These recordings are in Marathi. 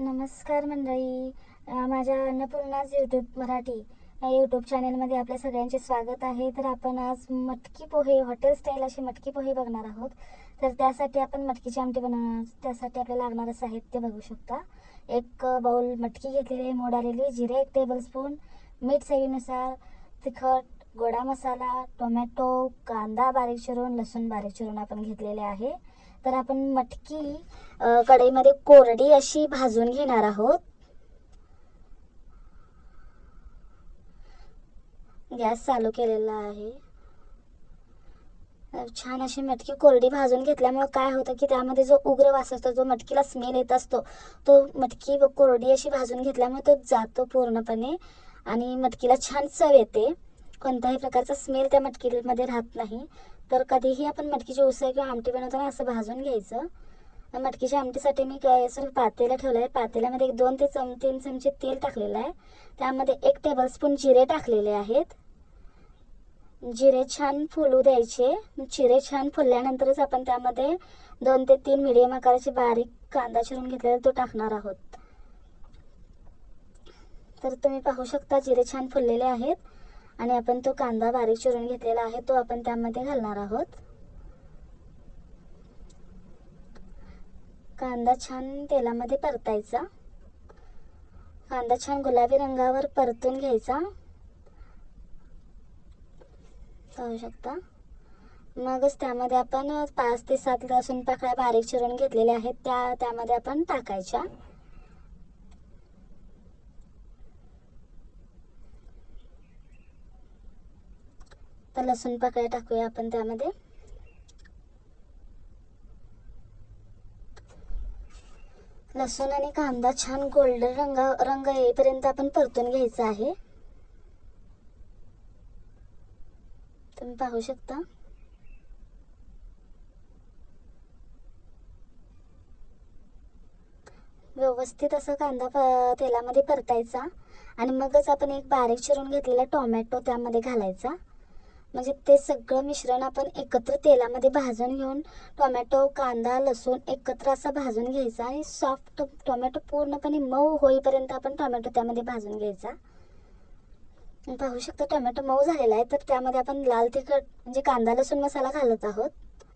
नमस्कार मंडळी. माझ्या अन्नपूर्णाज यूट्यूब मराठी या यूट्यूब चॅनेलमध्ये आपल्या सगळ्यांचे स्वागत आहे. तर आपण आज मटकी पोहे हॉटेल स्टाईल असे मटकी पोहे बघणार आहोत. तर त्यासाठी आपण मटकीची आमटी बनवणार त्यासाठी आपल्याला लागणारं साहित्य बघू शकता. एक बाउल मटकी घेतलेली आहे मोड आलेली. जिरे एक टेबलस्पून मीठ चवीनुसार तिखट गोडा मसाला टोमॅटो कांदा बारीक चिरून लसूण बारीक चिरून आपण घेतलेले आहे. तर आपण मटकी कढईमध्ये कोरडी अशी भाजून घेणार आहोत. गॅस चालू केलेला आहे. छान अशी मटकी कोरडी भाजून घेतल्यामुळे काय होतं की त्यामध्ये जो उग्र वास असतो जो मटकीला स्मेल येत असतो तो मटकी कोरडी अशी भाजून घेतल्यामुळे तो जातो पूर्णपणे आणि मटकीला छान चव येते. कोणत्याही प्रकारचा स्मेल त्या मटकीमध्ये राहत नाही. तर कधीही आपण मटकीची उसळ किंवा आमटी बनवताना असं भाजून घ्यायचं. मटकीच्या आमटीसाठी मी काय असं पातेलं ठेवलं आहे पातेल्यामध्ये एक दोन ते चम तीन चमचे तेल टाकलेलं आहे. त्यामध्ये एक टेबलस्पून जिरे टाकलेले आहेत. जिरे छान फुलू द्यायचे. जिरे छान फुलल्यानंतरच आपण त्यामध्ये दोन ते तीन मिडियम आकाराचे बारीक कांदा चिरून घेतलेला तो टाकणार आहोत. तर तुम्ही पाहू शकता जिरे छान फुललेले आहेत. आणि आपण तो कांदा बारीक चिरून घेतलेला आहे तो आपण त्यामध्ये घालणार आहोत. कांदा छान तेलामध्ये परतायचा. कांदा छान गुलाबी रंगावर परतून घ्यायचा. पाहू शकता? मगच त्यामध्ये आपण पाच ते सात लसूण पाकळ्या बारीक चिरून घेतलेल्या आहेत त्या त्यामध्ये आपण टाकायच्या. आता लसूण पाकळ्या टाकूया आपण त्यामध्ये. लसूण आणि कांदा छान गोल्डन रंग रंग येईपर्यंत आपण परतून घ्यायचा आहे. तुम्ही पाहू शकता. व्यवस्थित असं कांदा प- तेलामध्ये परतायचा. आणि मगच आपण एक बारीक चिरून घेतलेला टोमॅटो त्यामध्ये घालायचा. म्हणजे ते सगळं मिश्रण आपण एकत्र तेलामध्ये भाजून घेऊन टोमॅटो कांदा लसूण एकत्र असा भाजून घ्यायचा आणि सॉफ्ट टोमॅटो पूर्णपणे मऊ होईपर्यंत आपण टोमॅटो त्यामध्ये भाजून घ्यायचा. पाहू शकता टोमॅटो मऊ झालेला आहे तर त्यामध्ये आपण लाल तिखट म्हणजे कांदा लसूण मसाला घालत आहोत.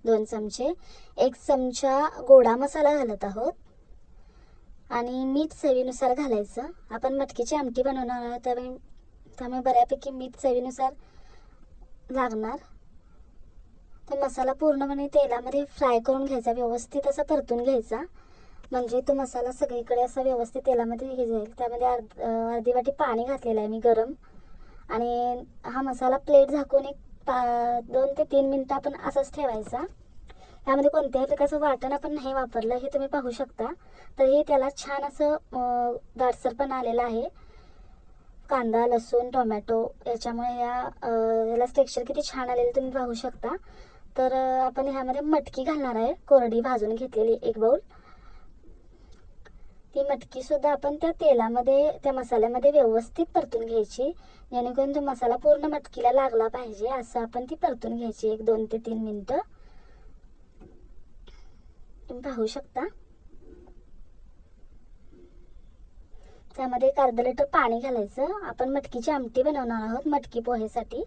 दोन चमचे. एक चमचा गोडा मसाला घालत आहोत. आणि मीठ चवीनुसार घालायचं. आपण मटकीची आमटी बनवणार आहोत त्यामुळे त्यामुळे बऱ्यापैकी मीठ चवीनुसार लागणार. तर मसाला पूर्णपणे तेलामध्ये फ्राय करून घ्यायचा व्यवस्थित असा परतून घ्यायचा. म्हणजे तो मसाला सगळीकडे असा व्यवस्थित तेलामध्ये हे जाईल. त्यामध्ये अर्ध अर्धी वाटी पाणी घातलेलं आहे मी गरम. आणि हा मसाला प्लेट झाकून एक पा दोन ते तीन मिनटं आपण असंच ठेवायचा. त्यामध्ये कोणत्याही प्रकारचं वाटण आपण नाही वापरलं हे तुम्ही पाहू शकता. तर हे त्याला छान असं दाटसरपण आलेलं आहे. कांदा लसूण टोमॅटो याच्यामुळे या अं, टेक्स्चर किती छान आलेलं तुम्ही पाहू शकता. तर आपण ह्यामध्ये मटकी घालणार आहे. कोरडी भाजून घेतलेली एक बाऊल ती मटकी सुद्धा आपण त्या तेलामध्ये त्या मसाल्यामध्ये व्यवस्थित परतून घ्यायची. जेणेकरून तो मसाला पूर्ण मटकीला लागला पाहिजे. असं आपण ती परतून घ्यायची एक दोन ते तीन मिनटं. तुम्ही पाहू शकता. त्यामध्ये एक अर्धा लिटर पाणी घालायचं. आपण मटकीची आमटी बनवणार आहोत मटकी पोहेसाठी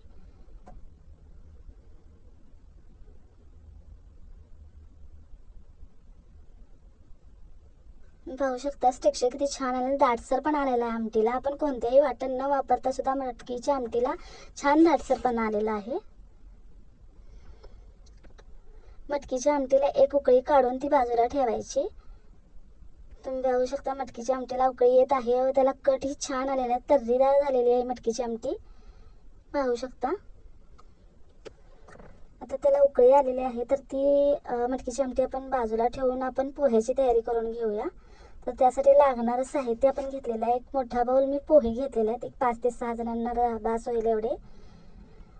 पाहू शकता टेक्स्चर किती छान आलं दाटसर पण आलेला आहे आमटीला. आपण कोणत्याही वाटण न वापरता सुद्धा मटकीच्या आमटीला छान दाटसर पण आलेला आहे. मटकीच्या आमटीला एक उकळी काढून ती बाजूला ठेवायची. तुम्ही पाहू शकता मटकीची आमटीला उकळी येत आहे. व त्याला कट ही छान आलेला आहे. तर्रीदार झालेली आहे मटकीची आमटी. पाहू शकता. आता त्याला उकळी आलेली आहे. तर ती मटकीची आमटी आपण बाजूला ठेवून आपण पोह्याची तयारी करून घेऊया. तर त्यासाठी लागणारं साहित्य आपण घेतलेलं आहे. एक मोठा बाऊल मी पोहे घेतलेले आहेत. एक पाच ते सहा जणांना रा- बास होईल एवढे.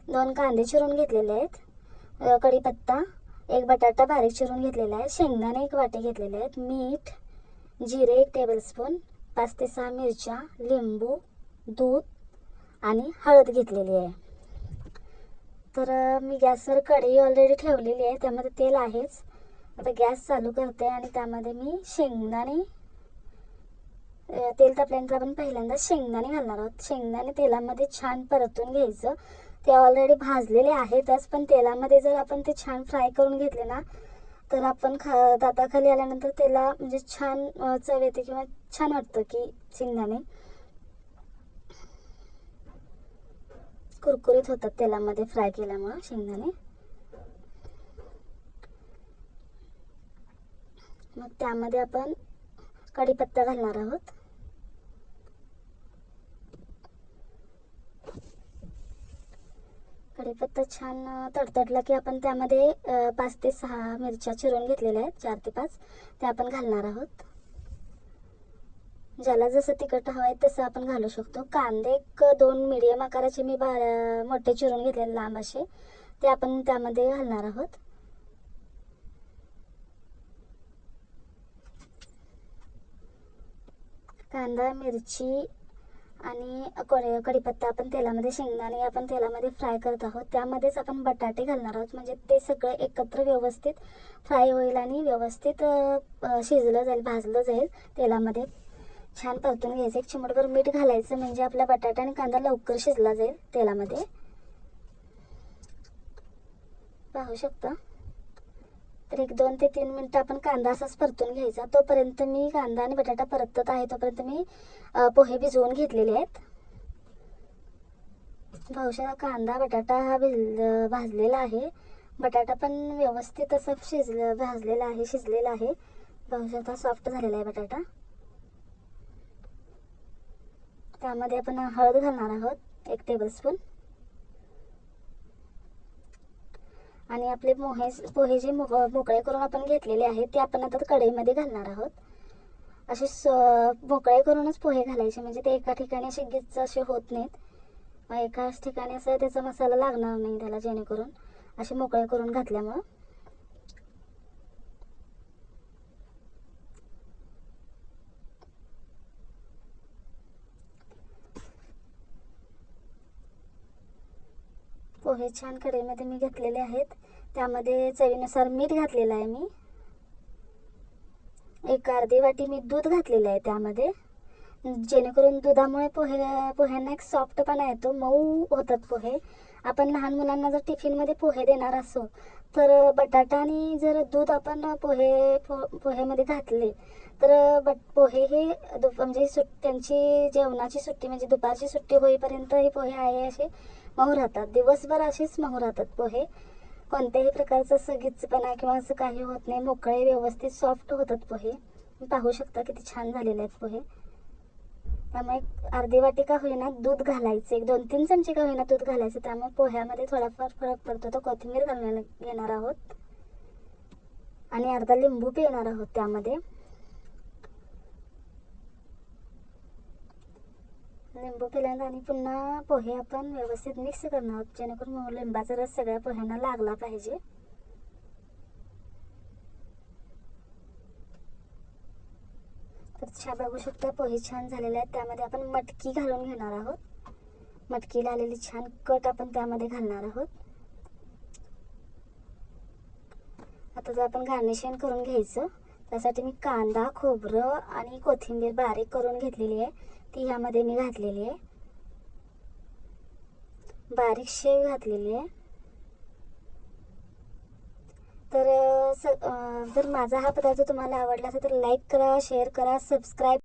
दोन कांदे चिरून घेतलेले आहेत. कढीपत्ता एक बटाटा बारीक चिरून घेतलेला आहे. शेंगदाणे एक वाटे घेतलेले आहेत. मीठ जिरे एक टेबलस्पून पाच ते सहा मिरच्या लिंबू दूध आणि हळद घेतलेली आहे. तर मी गॅसवर कढई ऑलरेडी ठेवलेली आहे त्यामध्ये तेल आहेच. आता गॅस चालू करते आणि त्यामध्ये मी शेंगदाणे तेल तापल्यानंतर आपण पहिल्यांदा शेंगदाणे घालणार आहोत. शेंगदाणे तेलामध्ये छान परतून घ्यायचं. ते ऑलरेडी भाजलेले आहेतच पण तेलामध्ये जर आपण ते छान फ्राय करून घेतले ना तर आपण खा दाताखाली आल्यानंतर त्याला म्हणजे छान चव येते किंवा छान वाटतं की शेंगदाणे. कुरकुरीत होतात तेलामध्ये फ्राय केल्यामुळं शेंगदाणे. मग त्यामध्ये आपण कढीपत्ता घालणार आहोत. कढीपत्ता छान तडतडला की आपण त्यामध्ये पाच ते सहा मिरच्या चिरून घेतलेल्या आहेत. चार ते पाच. त्या आपण घालणार आहोत. ज्याला जसं तिखट हवं आहे तसं आपण घालू शकतो. कांदे एक दोन मिडियम आकाराचे मी बा मोठे चिरून घेतलेले लांब असे. ते आपण त्यामध्ये घालणार आहोत. कांदा मिरची आणि कडे कढीपत्ता आपण तेलामध्ये शेंगदाणे आपण तेलामध्ये फ्राय करत आहोत. त्यामध्येच आपण बटाटे घालणार आहोत. म्हणजे ते सगळं एकत्र व्यवस्थित फ्राय होईल आणि व्यवस्थित शिजलं जाईल भाजलं जाईल तेलामध्ये. छान परतून घ्यायचं. एक चिमटभर मीठ घालायचं म्हणजे आपला बटाटा आणि कांदा लवकर शिजला जाईल तेलामध्ये. पाहू शकता? तर एक दोन ते तीन मिनटं आपण कांदा असाच परतून घ्यायचा. तोपर्यंत मी कांदा आणि बटाटा परतत आहे. तोपर्यंत मी पोहे भिजवून घेतलेले आहेत. भाऊशा कांदा बटाटा हा भिज भाजलेला आहे. बटाटा पण व्यवस्थित असं शिजलं भाजलेला आहे शिजलेला आहे. पाहू शकता सॉफ्ट झालेला आहे बटाटा. त्यामध्ये आपण हळद घालणार आहोत. एक टेबलस्पून आणि आपले मोहे पोहे जे मोक मोकळे करून आपण घेतलेले आहेत ते आपण आता कढईमध्ये घालणार आहोत. असे स मोकळे करूनच पोहे घालायचे म्हणजे ते एका ठिकाणी असे गिच्च असे होत नाहीत. मग एकाच ठिकाणी असं त्याचा मसाला लागणार नाही त्याला जेणेकरून असे मोकळे करून घातल्यामुळं. पोहे छान कढईमध्ये मी घेतलेले आहेत. त्यामध्ये चवीनुसार मीठ घातलेलं आहे मी. एक अर्धी वाटी मी दूध घातलेलं आहे त्यामध्ये. जेणेकरून दुधामुळे पोहे पोह्यांना एक सॉफ्टपणा येतो मऊ होतात पोहे. आपण लहान मुलांना जर टिफिनमध्ये पोहे देणार असो तर बटाटा आणि जर दूध आपण पोहे पो पोहेमध्ये घातले तर बट पोहे हे दुप म्हणजे सुट त्यांची जेवणाची सुट्टी म्हणजे दुपारची सुट्टी होईपर्यंत हे पोहे आहे असे मऊ राहतात. दिवसभर असेच मऊ राहतात पोहे. कोणत्याही प्रकारचं सगीचपणा किंवा असं काही होत नाही. मोकळे व्यवस्थित सॉफ्ट होतात पोहे. पाहू शकता किती छान झालेले आहेत पोहे. त्यामुळे एक अर्धी वाटी का होईना दूध घालायचं. एक दोन तीन चमचे का होईना दूध घालायचं. त्यामुळे पोह्यामध्ये थोडाफार फरक पडतो. तो कोथिंबीर घालून घेणार आहोत. आणि अर्धा लिंबू पिणार आहोत त्यामध्ये. लिंबू पिल्यानंतर आणि पुन्हा पोहे आपण व्यवस्थित मिक्स करणार आहोत. जेणेकरून लिंबाचा रस सगळ्या पोह्यांना लागला पाहिजे. तर छान बघू शकता पोहे छान झालेले आहेत. त्यामध्ये आपण मटकी घालून घेणार आहोत. मटकीला आलेली छान कट आपण त्यामध्ये घालणार आहोत. आता जर आपण गार्निशिंग करून घ्यायचं त्यासाठी मी कांदा खोबरं आणि कोथिंबीर बारीक करून घेतलेली आहे. ती ह्यामध्ये मी घातलेली आहे. बारीक शेव घातलेली आहे. तर स जर माझा हा पदार्थ तुम्हाला आवडला असेल तर लाईक करा शेअर करा सबस्क्राईब